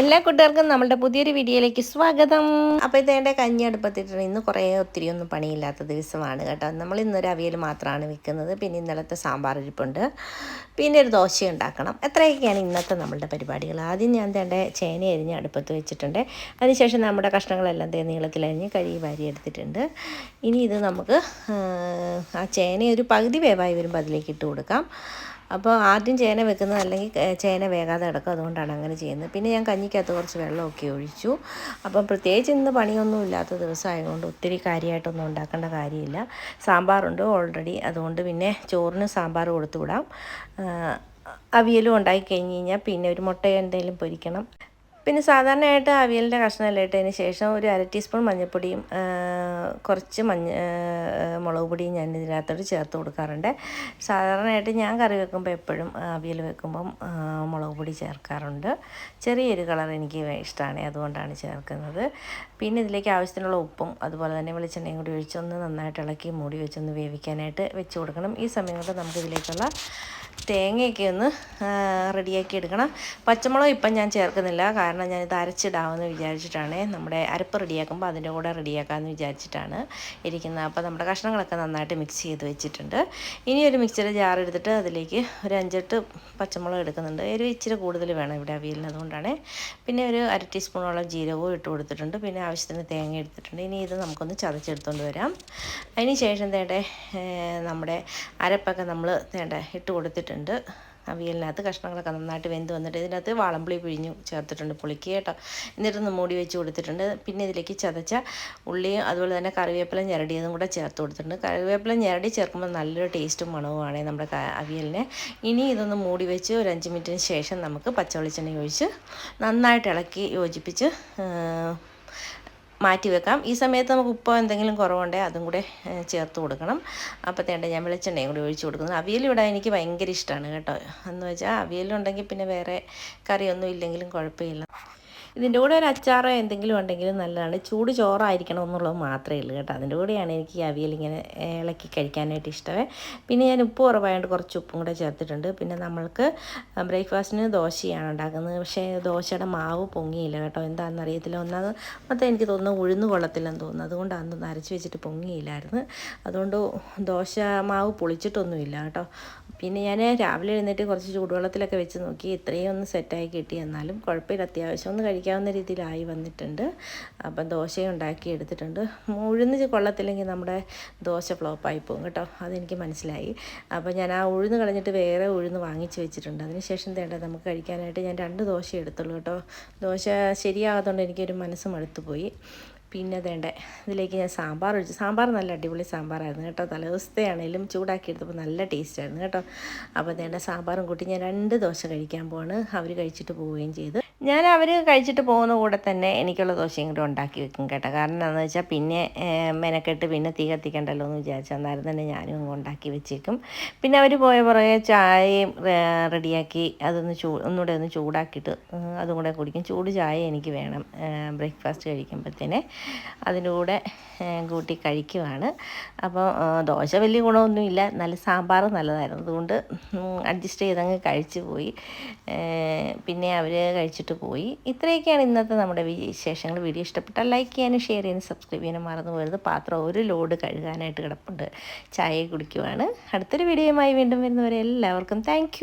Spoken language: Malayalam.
എല്ലാ കൂട്ടുകാർക്കും നമ്മളുടെ പുതിയൊരു വീഡിയോയിലേക്ക് സ്വാഗതം. അപ്പോൾ ഇതേണ്ട കഞ്ഞി അടുപ്പത്തിട്ടുണ്ട് ഇന്ന് കുറേ ഒത്തിരി ഒന്നും പണിയില്ലാത്ത ദിവസമാണ് കേട്ടോ. നമ്മൾ ഇന്നൊരു അവിയൽ മാത്രമാണ് വിൽക്കുന്നത് പിന്നെ ഇന്നലത്തെ സാമ്പാർ ഇരിപ്പുണ്ട്. പിന്നെ ഒരു ദോശ ഉണ്ടാക്കണം. എത്രയൊക്കെയാണ് ഇന്നത്തെ നമ്മളുടെ പരിപാടികൾ. ആദ്യം ഞാൻ തേണ്ട ചേന അരിഞ്ഞ് അടുപ്പത്ത് വെച്ചിട്ടുണ്ട്. അതിനുശേഷം നമ്മുടെ കഷ്ണങ്ങളെല്ലാം തേ നീളത്തിൽ അരിഞ്ഞ് കഴുകി വാരി എടുത്തിട്ടുണ്ട്. ഇനി ഇത് നമുക്ക് ആ ചേന ഒരു പകുതി വേവായി വരുമ്പോൾ അതിലേക്ക് ഇട്ട് കൊടുക്കാം. അപ്പോൾ ആദ്യം ചേന വെക്കുന്നത് അല്ലെങ്കിൽ ചേന വേകാതെ കിടക്കും. അതുകൊണ്ടാണ് അങ്ങനെ ചെയ്യുന്നത്. പിന്നെ ഞാൻ കഞ്ഞിക്കകത്ത് കുറച്ച് വെള്ളമൊക്കെ ഒഴിച്ചു. അപ്പം പ്രത്യേകിച്ച് ഇന്ന് പണിയൊന്നും ഇല്ലാത്ത ദിവസമായതുകൊണ്ട് ഒത്തിരി കാര്യമായിട്ടൊന്നും ഉണ്ടാക്കേണ്ട കാര്യമില്ല. സാമ്പാറുണ്ട് ഓൾറെഡി. അതുകൊണ്ട് പിന്നെ ചോറിന് സാമ്പാർ കൊടുത്തു വിടാം അവിയലും ഉണ്ടാക്കി കഴിഞ്ഞ് കഴിഞ്ഞാൽ പിന്നെ ഒരു മുട്ട എന്തെങ്കിലും പൊരിക്കണം. പിന്നെ സാധാരണയായിട്ട് അവിയലിന്റെ കഷ്ണമെല്ലാം ഇട്ടതിന് ശേഷം ഒരു അര ടീസ്പൂൺ മഞ്ഞൾപ്പൊടിയും കുറച്ച് മഞ്ഞ മുളക് പൊടിയും ഞാൻ ഇതിനകത്തോട്ട് ചേർത്ത് കൊടുക്കാറുണ്ട്. സാധാരണയായിട്ട് ഞാൻ കറി വെക്കുമ്പോൾ എപ്പോഴും അവിയൽ വെക്കുമ്പം മുളക് പൊടി ചേർക്കാറുണ്ട്. ചെറിയൊരു കളർ എനിക്ക് ഇഷ്ടമാണ് അതുകൊണ്ടാണ് ചേർക്കുന്നത്. പിന്നെ ഇതിലേക്ക് ആവശ്യത്തിനുള്ള ഉപ്പും അതുപോലെ തന്നെ വെളിച്ചെണ്ണയും കൂടി ഒഴിച്ചൊന്ന് നന്നായിട്ട് ഇളക്കി മൂടി വെച്ചൊന്ന് വേവിക്കാനായിട്ട് വെച്ച് കൊടുക്കണം. ഈ സമയം കൊണ്ട് നമുക്കിതിലേക്കുള്ള തേങ്ങയൊക്കെ ഒന്ന് റെഡിയാക്കി എടുക്കണം. പച്ചമുളക് ഇപ്പം ഞാൻ ചേർക്കുന്നില്ല കാരണം ഞാനിത് അരച്ചിടാമെന്ന് വിചാരിച്ചിട്ടാണ്. നമ്മുടെ അരപ്പ് റെഡിയാക്കുമ്പോൾ അതിന്റെ കൂടെ റെഡിയാക്കാമെന്ന് വിചാരിച്ചിട്ടാണ് ഇരിക്കുന്നത്. അപ്പോൾ നമ്മുടെ കഷ്ണങ്ങളൊക്കെ നന്നായിട്ട് മിക്സ് ചെയ്ത് വെച്ചിട്ടുണ്ട്. ഇനി ഒരു മിക്സിയുടെ ജാർ എടുത്തിട്ട് അതിലേക്ക് ഒരു അഞ്ചെട്ട് പച്ചമുളക് എടുക്കുന്നുണ്ട്. ഒരു ഇച്ചിരി കൂടുതൽ വേണം ഇവിടെ അവിയലിന് അതുകൊണ്ടാണ്. പിന്നെ ഒരു അര ടീസ്പൂണോളം ജീരകവും ഇട്ട് കൊടുത്തിട്ടുണ്ട്. പിന്നെ ആവശ്യത്തിന് തേങ്ങ എടുത്തിട്ടുണ്ട്. ഇനി ഇത് നമുക്കൊന്ന് ചതച്ചെടുത്തുകൊണ്ട് വരാം. അതിന് ശേഷം തേടെ നമ്മുടെ അരപ്പൊക്കെ നമ്മൾ തേണ്ട ഇട്ട് കൊടുത്തിട്ടുണ്ട്. അവിയലിനകത്ത് കഷ്ണങ്ങളൊക്കെ നന്നായിട്ട് വെന്ത് വന്നിട്ട് ഇതിനകത്ത് വാളംപുളി പിഴിഞ്ഞു ചേർത്തിട്ടുണ്ട് പുളിക്ക് കേട്ടോ. എന്നിട്ടൊന്ന് മൂടി വെച്ച് കൊടുത്തിട്ടുണ്ട്. പിന്നെ ഇതിലേക്ക് ചതച്ച ഉള്ളിയും അതുപോലെ തന്നെ കറിവേപ്പില ഞരടിയതും കൂടെ ചേർത്ത് കൊടുത്തിട്ടുണ്ട്. കറിവേപ്പില ഞരടി ചേർക്കുമ്പോൾ നല്ലൊരു ടേസ്റ്റും മണവുമാണ് നമ്മുടെ അവിയലിന്. ഇനി ഇതൊന്ന് മൂടി വെച്ച് ഒരു അഞ്ച് മിനിറ്റിന് ശേഷം നമുക്ക് പച്ചവെളിച്ചെണ്ണ ഒഴിച്ച് നന്നായിട്ട് ഇളക്കി യോജിപ്പിച്ച് മാറ്റി വെക്കാം. ഈ സമയത്ത് നമുക്ക് ഉപ്പോ എന്തെങ്കിലും കുറവുണ്ടെങ്കിൽ അതും കൂടെ ചേർത്ത് കൊടുക്കണം. അപ്പോഴത്തേണ്ട ഞാൻ വെളിച്ചെണ്ണയും കൂടി ഒഴിച്ചു കൊടുക്കുന്നത് അവിയൽ ഇവിടെ എനിക്ക് ഭയങ്കര ഇഷ്ടമാണ് കേട്ടോ. എന്ന് വെച്ചാൽ അവിയലുണ്ടെങ്കിൽ പിന്നെ വേറെ കറിയൊന്നും ഇല്ലെങ്കിലും കുഴപ്പമില്ല. ഇതിന്റെ കൂടെ ഒരു അച്ചാറോ എന്തെങ്കിലും ഉണ്ടെങ്കിലും നല്ലതാണ്. ചൂട് ചോറായിരിക്കണം എന്നുള്ളത് മാത്രമേ ഉള്ളൂ കേട്ടോ. അതിന്റെ കൂടെയാണ് എനിക്ക് ഈ അവിയൽ ഇങ്ങനെ ഇളക്കി കഴിക്കാനായിട്ട് ഇഷ്ടമേ. പിന്നെ ഞാൻ ഉപ്പ് കുറവായതുകൊണ്ട് കുറച്ച് ഉപ്പും കൂടെ ചേർത്തിട്ടുണ്ട്. പിന്നെ നമ്മൾക്ക് ബ്രേക്ക്ഫാസ്റ്റിന് ദോശയാണ് ഉണ്ടാക്കുന്നത്. പക്ഷേ ദോശയുടെ മാവ് പൊങ്ങിയില്ല കേട്ടോ. എന്താണെന്ന് അറിയത്തില്ല ഒന്നാമത് മൊത്തം എനിക്ക് തോന്നുന്നു ഉഴുന്ന് കൊള്ളത്തില്ലെന്ന് തോന്നുന്നു. അതുകൊണ്ട് അന്ന് അരച്ച് വെച്ചിട്ട് പൊങ്ങിയില്ലായിരുന്നു. അതുകൊണ്ട് ദോശ മാവ് പൊളിച്ചിട്ടൊന്നുമില്ല കേട്ടോ. പിന്നെ ഞാൻ രാവിലെ എഴുന്നേറ്റ് കുറച്ച് ചൂടുവെള്ളത്തിലൊക്കെ വെച്ച് നോക്കി ഇത്രയും ഒന്ന് സെറ്റായി കിട്ടി എന്നാലും കുഴപ്പമില്ല. അത്യാവശ്യം ഒന്ന് കഴിക്കാവുന്ന രീതിയിലായി വന്നിട്ടുണ്ട്. അപ്പം ദോശയും ഉണ്ടാക്കി എടുത്തിട്ടുണ്ട്. ഉഴുന്ന് കൊള്ളത്തില്ലെങ്കിൽ നമ്മുടെ ദോശ ഫ്ലോപ്പായി പോകും കേട്ടോ. അതെനിക്ക് മനസ്സിലായി. അപ്പം ഞാൻ ആ ഉഴുന്ന് കളഞ്ഞിട്ട് വേറെ ഉഴുന്ന് വാങ്ങിച്ച് വെച്ചിട്ടുണ്ട്. അതിനുശേഷം തേണ്ട നമുക്ക് കഴിക്കാനായിട്ട് ഞാൻ രണ്ട് ദോശ എടുത്തുള്ളൂ കേട്ടോ. ദോശ ശരിയാകാത്തതുകൊണ്ട് എനിക്കൊരു മനസ്സ് മടുത്തു പോയി പിന്നെ വേണ്ട ഇതിലേക്ക് ഞാൻ സാമ്പാർ ഒഴിച്ചു സാമ്പാർ നല്ല അടിപൊളി സാമ്പാറായിരുന്നു കേട്ടോ. തലേദിവസത്തെയാണേലും ചൂടാക്കി എടുത്തപ്പോൾ നല്ല ടേസ്റ്റ് ആയിരുന്നു കേട്ടോ. അപ്പോൾ വേണ്ട സാമ്പാറും കൂട്ടി ഞാൻ രണ്ട് ദോശ കഴിക്കാൻ പോവാണ്. അവർ കഴിച്ചിട്ട് പോവുകയും ചെയ്തു. ഞാൻ അവർ കഴിച്ചിട്ട് പോകുന്ന കൂടെ തന്നെ എനിക്കുള്ള ദോശയും കൂടെ ഉണ്ടാക്കി വെക്കും കേട്ടോ. കാരണം എന്താണെന്ന് വെച്ചാൽ പിന്നെ മെനക്കെട്ട് പിന്നെ തീ കത്തിക്കണ്ടല്ലോ എന്ന് വിചാരിച്ചു അന്നേരം തന്നെ ഞാനും അങ്ങ് ഉണ്ടാക്കി വെച്ചേക്കും. പിന്നെ അവർ പോയ പുറകെ ചായയും റെഡിയാക്കി അതൊന്ന് ചൂ ഒന്നുകൂടെ ഒന്ന് ചൂടാക്കിയിട്ട് അതും കൂടെ കുടിക്കും. ചൂട് ചായ എനിക്ക് വേണം ബ്രേക്ക്ഫാസ്റ്റ് കഴിക്കുമ്പോഴത്തേനെ അതിന്റെ കൂടെ കൂട്ടി കഴിക്കുവാണ്. അപ്പോൾ ദോശ വലിയ ഗുണമൊന്നുമില്ല. നല്ല സാമ്പാർ നല്ലതായിരുന്നു. അതുകൊണ്ട് അഡ്ജസ്റ്റ് ചെയ്തങ്ങ് കഴിച്ചു പോയി. പിന്നെ അവർ കഴിച്ചിട്ട് പോയി. ഇത്രയൊക്കെയാണ് ഇന്നത്തെ നമ്മുടെ വിശേഷങ്ങൾ. വീഡിയോ ഇഷ്ടപ്പെട്ടാൽ ലൈക്ക് ചെയ്യാനും ഷെയർ ചെയ്യാനും സബ്സ്ക്രൈബ് ചെയ്യാനും മറന്നു പോയത് പാത്രം ഒരു ലോഡ് കഴുകാനായിട്ട് കിടപ്പുണ്ട്. ചായ കുടിക്കുവാണ്. അടുത്തൊരു വീഡിയോയുമായി വീണ്ടും വരുന്നവരെ എല്ലാവർക്കും താങ്ക്